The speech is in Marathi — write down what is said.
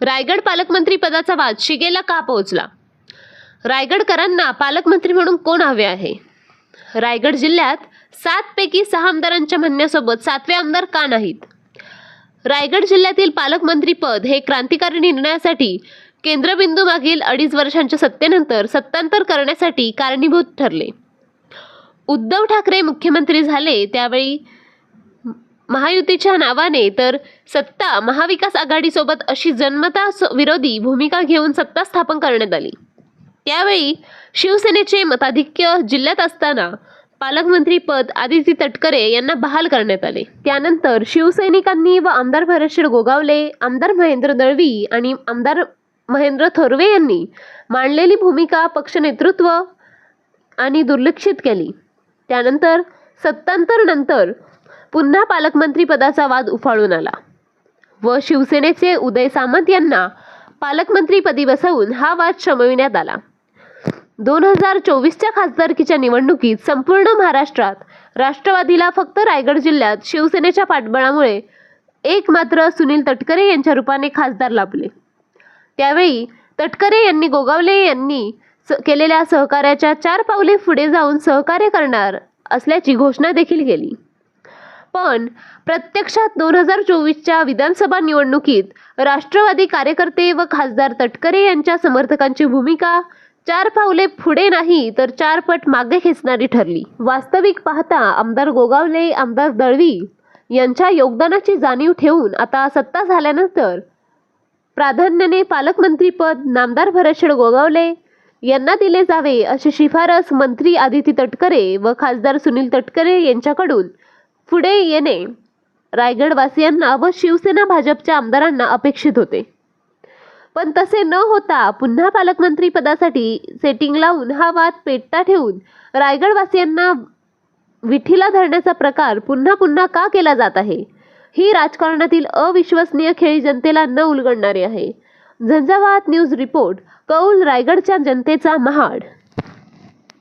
रायगड पालकमंत्री पदाचा वाद शिगेला का पोहोचला? रायगडकरांना पालकमंत्री म्हणून कोण हवे आहे? रायगड जिल्ह्यात सात पैकी सहा आमदारांच्या म्हणण्यासोबत सातवे आमदार का नाहीत? रायगड जिल्ह्यातील पालकमंत्री पद हे क्रांतिकारी निर्णयासाठी केंद्रबिंदू मागील अडीच वर्षांच्या सत्तेनंतर सत्तांतर करण्यासाठी कारणीभूत ठरले. उद्धव ठाकरे मुख्यमंत्री झाले त्यावेळी महायुतीच्या नावाने तर सत्ता महाविकास आघाडीसोबत अशी जन्मता स- विरोधी भूमिका घेऊन सत्ता स्थापन करण्यात आली. त्यावेळी शिवसेनेचे मताधिक्य जिल्ह्यात असताना पालकमंत्री पद आदिती तटकरे यांना बहाल करण्यात आले. त्यानंतर शिवसैनिकांनी व आमदार भरतशेड गोगावले आमदार महेंद्र दळवी आणि आमदार महेंद्र थोरवे यांनी मांडलेली भूमिका पक्ष नेतृत्व आणि दुर्लक्षित केली. त्यानंतर सत्तांतर नंतर पुन्हा पालकमंत्रीपदाचा वाद उफाळून आला. व शिवसेनेचे उदय सामंत यांना पालकमंत्रीपदी बसवून हा वाद शमविण्यात आला. दोन हजार चोवीसच्या खासदारकीच्या निवडणुकीत संपूर्ण महाराष्ट्रात राष्ट्रवादीला फक्त रायगड जिल्ह्यात शिवसेनेच्या पाठबळामुळे एक मात्र सुनील तटकरे यांच्या रूपाने खासदार लाभले. त्यावेळी तटकरे यांनी गोगावले यांनी स- केलेल्या सहकार्याच्या चार पावले पुढे जाऊन सहकार्य करणार असल्याची घोषणा देखील केली. पण प्रत्यक्षात दोन हजार चोवीसच्या विधानसभा निवडणुकीत राष्ट्रवादी कार्यकर्ते व खासदार तटकरे यांच्या समर्थकांची भूमिका चार पावले पुढे नाही तर चार पट मागे खेचणारी ठरली. वास्तविक पाहता आमदार गोगावले आमदार दळवी यांच्या योगदानाची जाणीव ठेवून आता सत्ता झाल्यानंतर प्राधान्याने पालकमंत्रीपद नामदार भरतशेड गोगावले यांना दिले जावे अशी शिफारस मंत्री आदिती तटकरे व खासदार सुनील तटकरे यांच्याकडून पुढे येणे. रायगडवासियांना व शिवसेना भाजपच्या आमदारांना अपेक्षित होते. पण तसे न होता पुन्हा पालकमंत्री पदासाठी सेटिंग लावून हा वाद पेटता ठेवून रायगडवासियांना विठीला धरण्याचा प्रकार पुन्हा पुन्हा का केला जात आहे? ही राजकारणातील अविश्वसनीय खेळी जनतेला न उलगडणारी आहे. झंझावात न्यूज रिपोर्ट कौल रायगडच्या जनतेचा महाड.